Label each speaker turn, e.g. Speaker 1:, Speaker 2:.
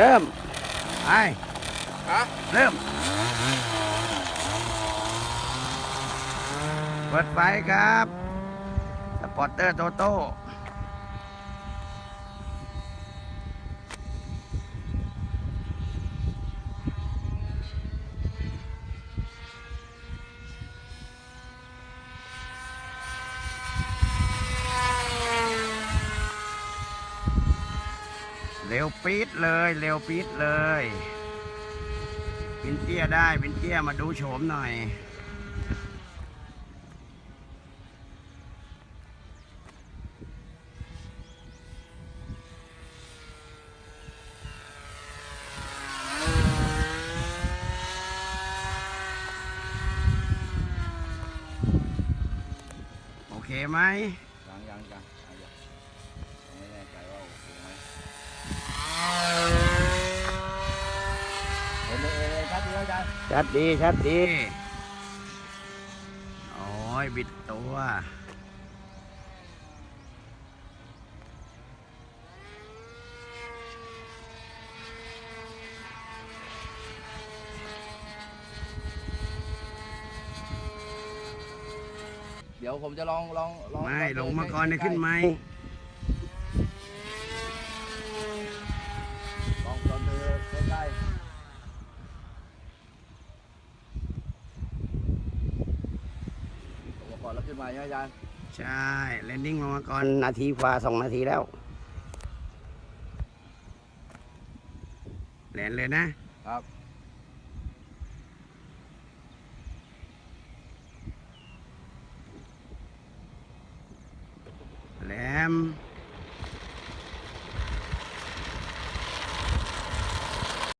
Speaker 1: เริ่มไป
Speaker 2: ฮะ
Speaker 1: เริ่ม เปิดไฟครับ สปอร์เตอร์โตโต้ เร็วปี๊ดเลย เร็วปี๊ดเลยเปินเตี้ยได้เปินเตี้ยมาดูโฉมหน่อย โอเคไหม
Speaker 2: ยังยังยังยังยังไม่แน่ใจว่าโอเคไหมเห็นเองครับพี่อาจารย์
Speaker 1: ชัดดี ชัดดี โอ้ย บิดตัว
Speaker 2: เดี๋ยวผมจะลองลองลอง
Speaker 1: ไม่ ลงมาก่อนจะขึ้นไหม
Speaker 2: ลองลองเดินใกล้ลงมาก่ อนแล้วขึ้นมาใช่ไหมอาจารย์
Speaker 1: ใช่แลนดิ้งลงมาก่อนนาทีกว่าสองนาทีแล้วแลนเลยนะ
Speaker 2: ครับ
Speaker 1: แหลม